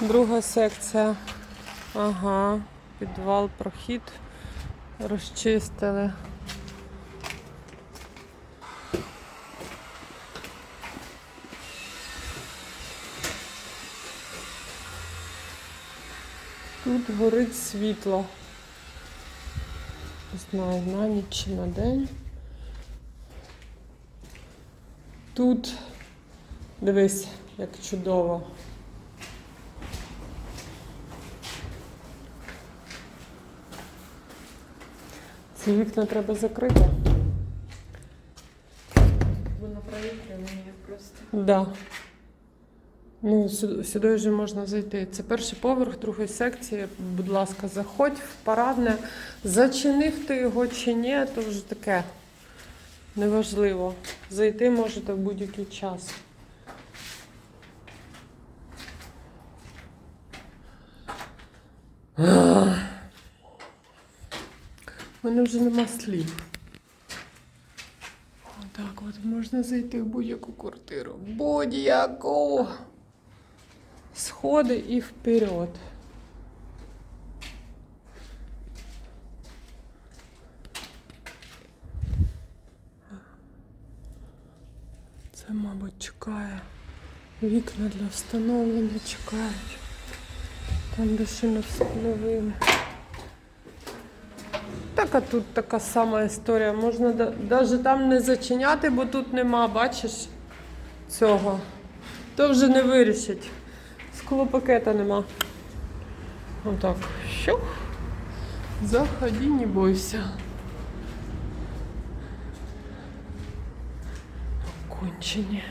Друга секція. Ага, підвал, прохід розчистили. Тут горить світло. Не знаю, на ніч чи на день. Тут дивись, як чудово. Ці вікна треба закрити. Воно проветрювання просто. Да. Ну, сюди вже можна зайти. Це перший поверх другої секції. Будь ласка, заходь в парадне. Зачинив ти його чи ні, то вже таке. Неважливо. Зайти можете в будь-який час. У мене вже нема слів. Отак от можна зайти в будь-яку квартиру. Будь-яку. Сходи і вперед. Це, мабуть, чекає. Вікна для встановлення чекають. Там де шина встановили. Так, а тут така сама історія. Можна навіть там не зачиняти, бо тут нема, бачиш, цього. То вже не вирішить. Склопакета нема. Отак. Що? Заходи, не бойся. Кончені.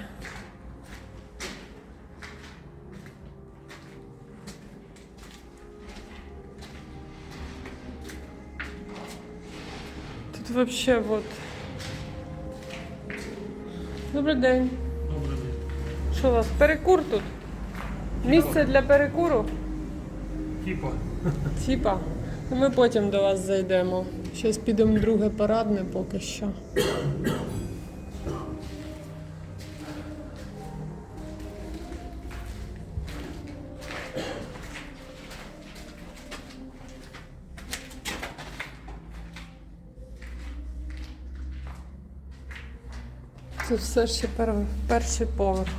Тут вообще вот. Добрий день. Добрий день. Що у вас? Перекур тут? Місце для перекуру? Типа. Типа. Ну, Ми потім до вас зайдемо. Щось підемо в друге парадне поки що. Це все ще пер- перший поверх.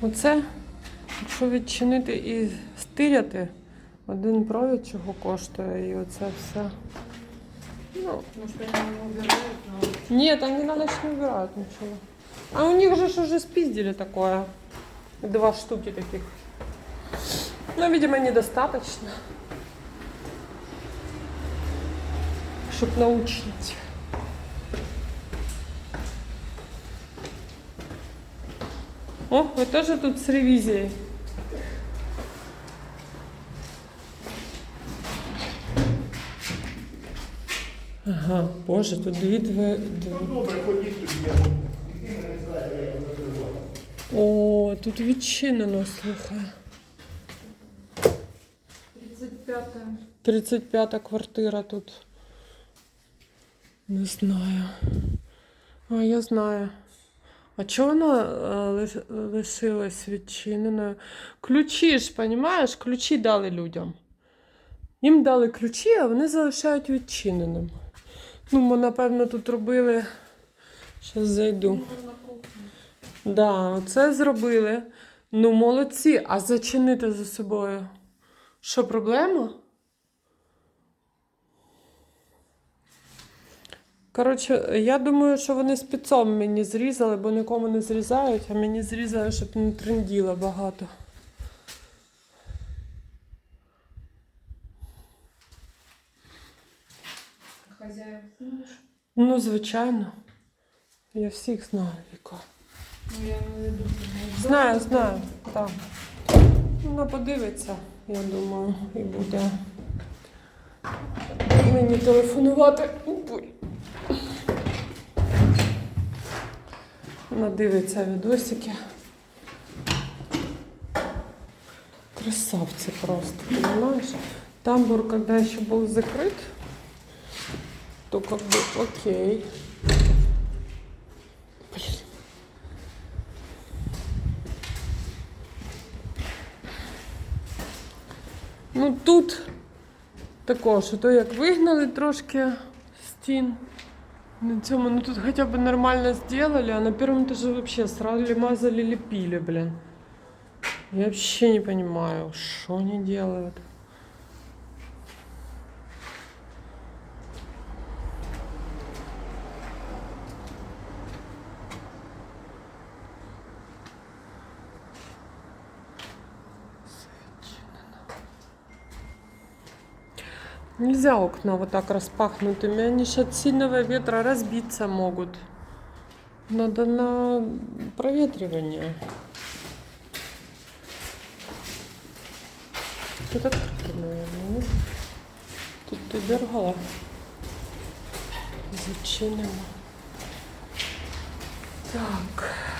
Оце, якщо відчинити і стиряти, один провід чого коштує, і оце все. Ну, Может, они его убирают, но... нет, они на ночь не убирают ничего. А у них же ж уже спиздили такое. Два штуки таких. Но, видимо, недостаточно. Чтоб научить. О, вы тоже тут с ревизией. Ага, боже, тут дві дві. Добре, ходіть знаю, як називати. О, тут відчинено, слухай. 35-я. 35 квартира тут. Не знаю. А я знаю. А чого вона е, лишилась відчиненою? Ключі ж, розумієш? Ключі дали людям. Їм дали ключі, а вони залишають відчиненим. Ну, ми, напевно, тут робили. Зараз зайду. Да, це зробили. Ну, молодці, а зачинити за собою. Що, проблема? Коротше, я думаю, що вони спецом мені зрізали, бо нікому не зрізають, а мені зрізали, щоб не тренділо багато. Хозяев знаешь? Ну, звичайно. Я всіх знаю, Віка. Ну, я виду, что Знаю, знаю, так. Вона подивиться, я думаю, і буде мені телефонувати. Ой. надивиться відосики. Красавці просто, понимаєш? Тамбур, коли ще був закрит, то как бы окей. Ну тут також, то як вигнали трошки стін. На цьому, ну тут хотя бы нормально сделали, а на первом этаже вообще срали, мазали, лепили, блин. Я вообще не понимаю, что они делают. Нельзя окна вот так распахнутыми, они же от сильного ветра разбиться могут. Надо на проветривание. Тут открыто, наверное? Тут ты дергала. Зачинено. Так.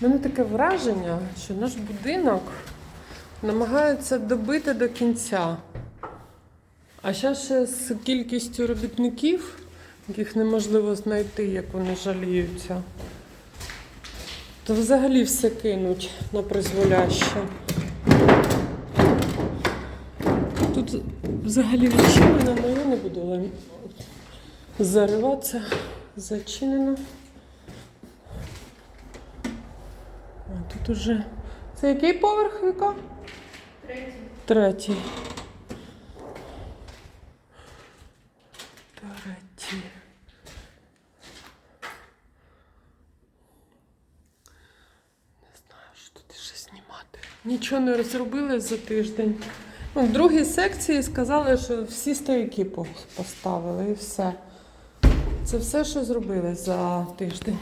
У мене таке враження, що наш будинок намагаються добити до кінця. А зараз ще з кількістю робітників, яких неможливо знайти, як вони жаліються, то взагалі все кинуть на призволяще. Тут взагалі відчинено, але я не буду зариватися. Зачинено. А тут уже. Це який поверх Віка? Третій. Третій. Третій. Не знаю, що тут ще знімати. Нічого не розробили за тиждень. Ну, в другій секції сказали, що всі стояки поставили і все. Це все, що зробили за тиждень.